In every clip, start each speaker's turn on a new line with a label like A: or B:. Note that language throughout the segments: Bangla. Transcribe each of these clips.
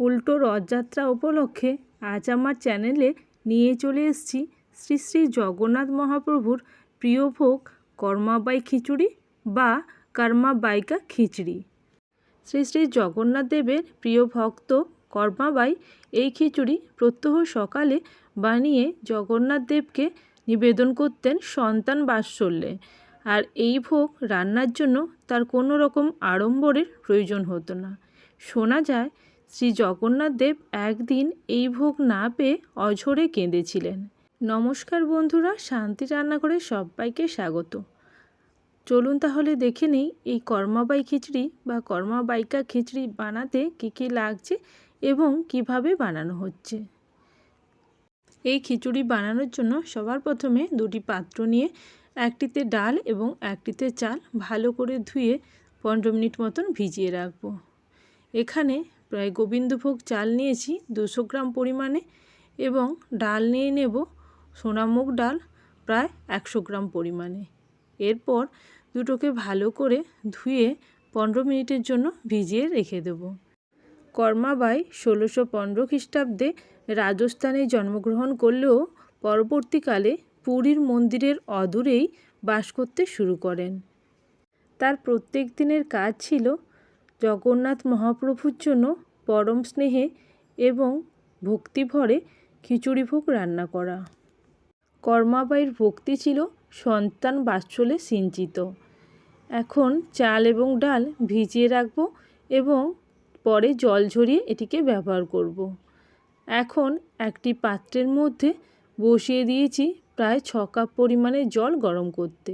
A: উল্টো রথযাত্রা উপলক্ষে আজ আমার চ্যানেলে নিয়ে চলে এসেছি শ্রী শ্রী জগন্নাথ মহাপ্রভুর প্রিয় ভোগ কর্মাবাই খিচুড়ি বা কর্মাবাইকা খিচড়ি। শ্রী শ্রী জগন্নাথ দেবের প্রিয় ভক্ত কর্মাবাই এই খিচুড়ি প্রত্যহ সকালে বানিয়ে জগন্নাথ দেবকে নিবেদন করতেন সন্তান বাৎসল্যে। আর এই ভোগ রান্নার জন্য তার কোনো রকম আড়ম্বরের প্রয়োজন হতো না। শোনা যায় শ্রী জগন্নাথ দেব একদিন এই ভোগ না পেয়ে অঝরে কেঁদেছিলেন। নমস্কার বন্ধুরা, শান্তি রান্নাঘরে সবাইকে স্বাগত। চলুন তাহলে দেখে নেই এই কর্মাবাই খিচড়ি বা কর্মাবাইকা খিচড়ি বানাতে কী কী লাগছে এবং কীভাবে বানানো হচ্ছে। এই খিচুড়ি বানানোর জন্য সবার প্রথমে দুটি পাত্র নিয়ে একটিতে ডাল এবং একটিতে চাল ভালো করে ধুয়ে পনেরো মিনিট মতন ভিজিয়ে রাখব। এখানে প্রায় গোবিন্দভোগ চাল নিয়েছি দুশো গ্রাম পরিমাণে এবং ডাল নিয়ে নেব সোনামুগ ডাল প্রায় একশো গ্রাম পরিমাণে। এরপর দুটোকে ভালো করে ধুয়ে পনেরো মিনিটের জন্য ভিজিয়ে রেখে দেব। কর্মাবাই ষোলোশো পনেরো খ্রিস্টাব্দে রাজস্থানে জন্মগ্রহণ করলেও পরবর্তীকালে পুরীর মন্দিরের অদূরেই বাস করতে শুরু করেন। তার প্রত্যেক দিনের কাজ ছিল জগন্নাথ মহাপ্রভুর জন্য পরম স্নেহে এবং ভক্তিভরে খিচুড়ি ভোগ রান্না করা। কর্মাবাইয়ের ভক্তি ছিল সন্তান বাৎসলে সিঞ্চিত। এখন চাল এবং ডাল ভিজিয়ে রাখব এবং পরে জল ঝরিয়ে এটিকে ব্যবহার করব। এখন একটি পাত্রের মধ্যে বসিয়ে দিয়েছি প্রায় ছ কাপ পরিমাণে জল গরম করতে।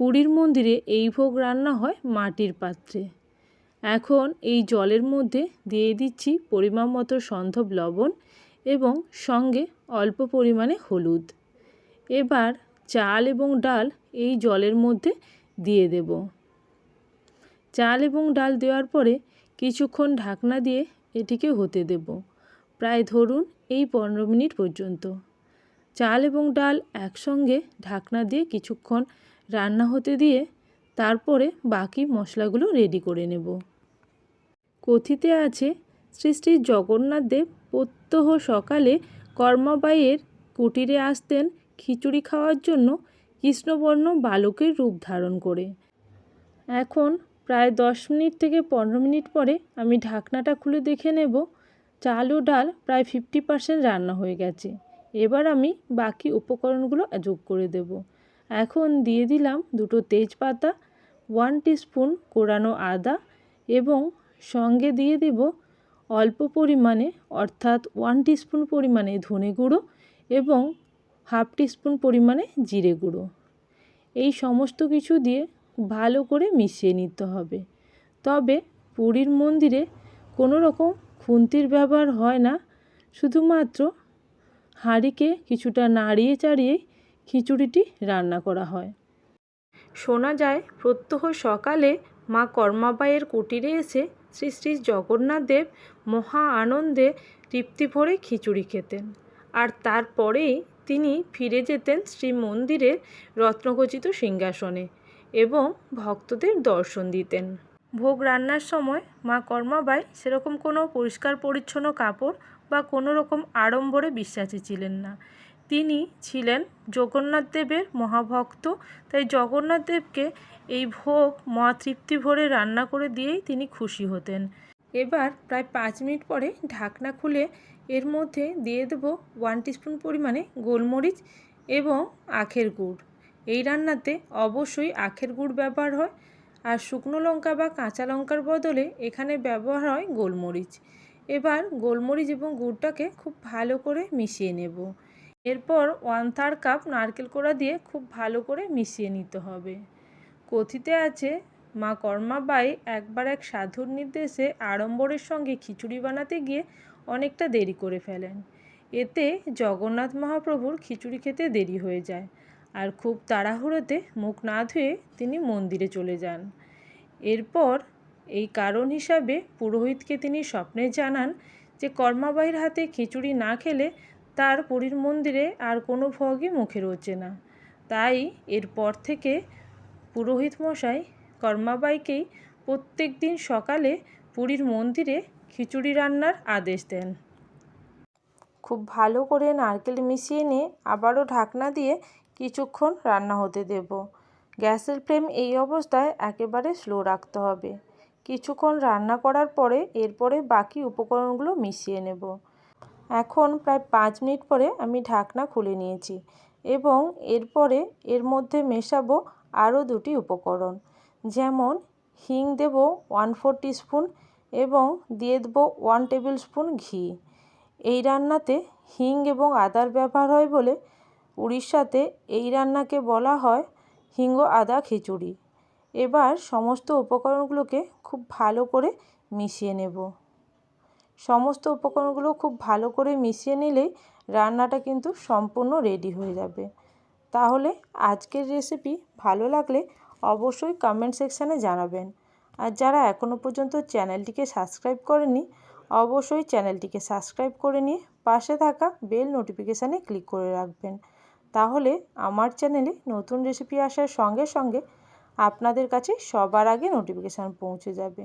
A: পুরীর মন্দিরে এই ভোগ রান্না হয় মাটির পাত্রে। এখন এই জলের মধ্যে দিয়ে দিচ্ছি পরিমাণ মতো সন্ধব লবণ এবং সঙ্গে অল্প পরিমাণে হলুদ। এবার চাল এবং ডাল এই জলের মধ্যে দিয়ে দেব। চাল এবং ডাল দেওয়ার পরে কিছুক্ষণ ঢাকনা দিয়ে এটিকে হতে দেব, প্রায় ধরুন এই পনেরো মিনিট পর্যন্ত। চাল এবং ডাল একসঙ্গে ঢাকনা দিয়ে কিছুক্ষণ রান্না হতে দিয়ে তারপরে বাকি মশলাগুলো রেডি করে নেব। কথিতে আছে, শ্রী শ্রী জগন্নাথ দেব প্রত্যহ সকালে কর্মাবাইয়ের কুটিরে আসতেন খিচুড়ি খাওয়ার জন্য কৃষ্ণবর্ণ বালকের রূপ ধারণ করে। এখন প্রায় দশ মিনিট থেকে পনেরো মিনিট পরে আমি ঢাকনাটা খুলে দেখে নেব, চাল ও ডাল প্রায় ফিফটি পারসেন্ট রান্না হয়ে গেছে। এবার আমি বাকি উপকরণগুলো যোগ করে দেব। এখন দিয়ে দিলাম দুটো তেজপাতা ওয়ান টিস্পুন কোরানো আদা এবং সঙ্গে দিয়ে দেব অল্প পরিমাণে, অর্থাৎ ওয়ান টিস্পুন পরিমাণে ধনে গুঁড়ো এবং হাফ টিস্পুন পরিমাণে জিরে গুঁড়ো। এই সমস্ত কিছু দিয়ে ভালো করে মিশিয়ে নিতে হবে। তবে পুরীর মন্দিরে কোনো রকম খুন্তির ব্যবহার হয় না, শুধুমাত্র হাঁড়িকে কিছুটা নাড়িয়ে চাড়িয়ে খিচুড়িটি রান্না করা হয়। শোনা যায়, প্রত্যহ সকালে মা কর্মাবাইয়ের কুটিরে এসে শ্রী শ্রী জগন্নাথ দেব মহা আনন্দে তৃপ্তি ভরে খিচুড়ি খেতেন। আর তারপরেই তিনি ফিরে যেতেন শ্রী মন্দিরের রত্নখচিত সিংহাসনে এবং ভক্তদের দর্শন দিতেন। ভোগ রান্নার সময় মা কর্মাবাই সেরকম কোনো পরিষ্কার পরিচ্ছন্ন কাপড় বা কোনো রকম আড়ম্বরে বিশ্বাসী ছিলেন না। তিনি ছিলেন জগন্নাথ দেবের মহাভক্ত। তাই জগন্নাথ দেবকে এই ভোগ মা তৃপ্তি ভরে রান্না করে দিয়েই তিনি খুশি হতেন। এবার প্রায় পাঁচ মিনিট পরে ঢাকনা খুলে এর মধ্যে দিয়ে দেবো ওয়ান টিস্পুন পরিমাণে গোলমরিচ এবং আখের গুড়। এই রান্নাতে অবশ্যই আখের গুড় ব্যবহার হয় আর শুকনো লঙ্কা বা কাঁচা লঙ্কার বদলে এখানে ব্যবহার হয় গোলমরিচ। এবার গোলমরিচ এবং গুড়টাকে খুব ভালো করে মিশিয়ে নেব। এরপর ওয়ান থার্ড কাপ নারকেল কোড়া দিয়ে খুব ভালো করে মিশিয়ে নিতে হবে। কথিতে আছে, মা কর্মাবাই একবার এক সাধুর নির্দেশে আড়ম্বরের সঙ্গে খিচুড়ি বানাতে গিয়ে অনেকটা দেরি করে ফেলেন। এতে জগন্নাথ মহাপ্রভুর খিচুড়ি খেতে দেরি হয়ে যায় আর খুব তাড়াহুড়োতে মুখ না ধুয়ে তিনি মন্দিরে চলে যান। এরপর এই কারণ হিসাবে পুরোহিতকে তিনি স্বপ্নে জানান যে কর্মাবাইয়ের হাতে খিচুড়ি না খেলে তার পুরীর মন্দিরে আর কোনো ভোগই মুখে রোচে না। তাই এরপর থেকে পুরোহিত মশাই কর্মাবাইকেই প্রত্যেক দিন সকালে পুরীর মন্দিরে খিচুড়ি রান্নার আদেশ দেন। খুব ভালো করে নারকেল মিশিয়ে নিয়ে আবারও ঢাকনা দিয়ে কিছুক্ষণ রান্না হতে দেব। গ্যাসের ফ্লেম এই অবস্থায় একেবারে স্লো রাখতে হবে। কিছুক্ষণ রান্না করার পরে এরপরে বাকি উপকরণগুলো মিশিয়ে নেব। এখন প্রায় পাঁচ মিনিট পরে আমি ঢাকনা খুলে নিয়েছি এবং এরপরে এর মধ্যে মেশাবো আরও দুটি উপকরণ। যেমন হিং দেব ওয়ান ফোর স্পুন এবং দিয়ে দেবো ওয়ান টেবিল স্পুন ঘি। এই রান্নাতে হিং এবং আদার ব্যবহার হয় বলে উড়িষ্যাতে এই রান্নাকে বলা হয় হিঙ্গ আদা খিচুড়ি। এবার সমস্ত উপকরণগুলোকে খুব ভালো করে মিশিয়ে নেব। সমস্ত উপকরণগুলো খুব ভালো করে মিশিয়ে নিলেই রান্নাটা কিন্তু সম্পূর্ণ রেডি হয়ে যাবে। তাহলে আজকের রেসিপি ভালো লাগলে অবশ্যই কমেন্ট সেকশানে জানাবেন। আর যারা এখনও পর্যন্ত চ্যানেলটিকে সাবস্ক্রাইব করেনি অবশ্যই চ্যানেলটিকে সাবস্ক্রাইব করে নিয়ে পাশে থাকা বেল নোটিফিকেশানে ক্লিক করে রাখবেন। তাহলে আমার চ্যানেলে নতুন রেসিপি আসার সঙ্গে সঙ্গে আপনাদের কাছে সবার আগে নোটিফিকেশান পৌঁছে যাবে।